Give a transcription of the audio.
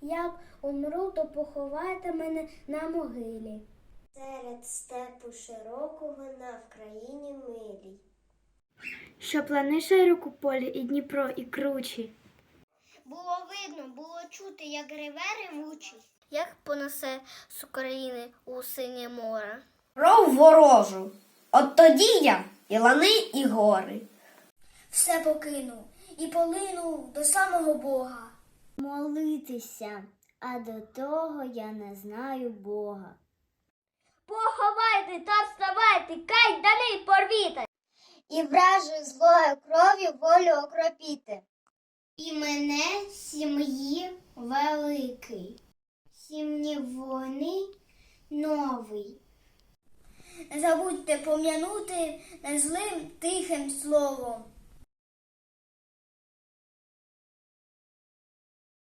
Як умру, то поховайте мене на могилі. Серед степу широкого на Вкраїні милій. Що плани широку полі і Дніпро, і кручі. Було видно, було чути, як реве ревучий, як понесе з України у синє море. Кров ворожу. От тоді я і лани, і гори. Все покинув і полинув до самого Бога. Молитися, а до того я не знаю Бога. Поховайте та вставайте, кай далі порвіте. І вражою злою кров'ю волю окропіти. І мене сім'ї великий, сім'ї вони новий. Не забудьте пом'янути незлим тихим словом.